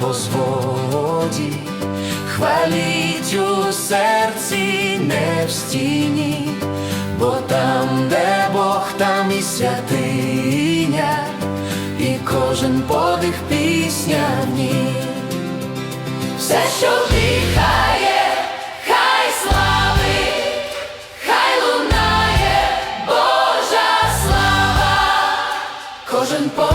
возводі, хваліть у серці, не в стіні, бо там, де Бог, там і святиня, і кожен подих пісня в ній. Все, що дихає, кожен подих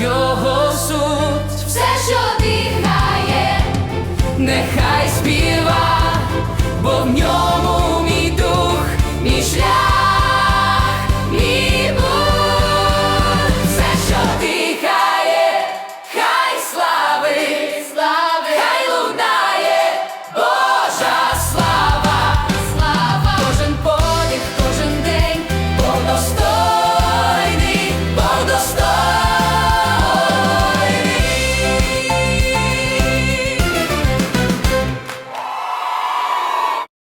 його суд, все, що ти грає, нехай співа, бо в ньому.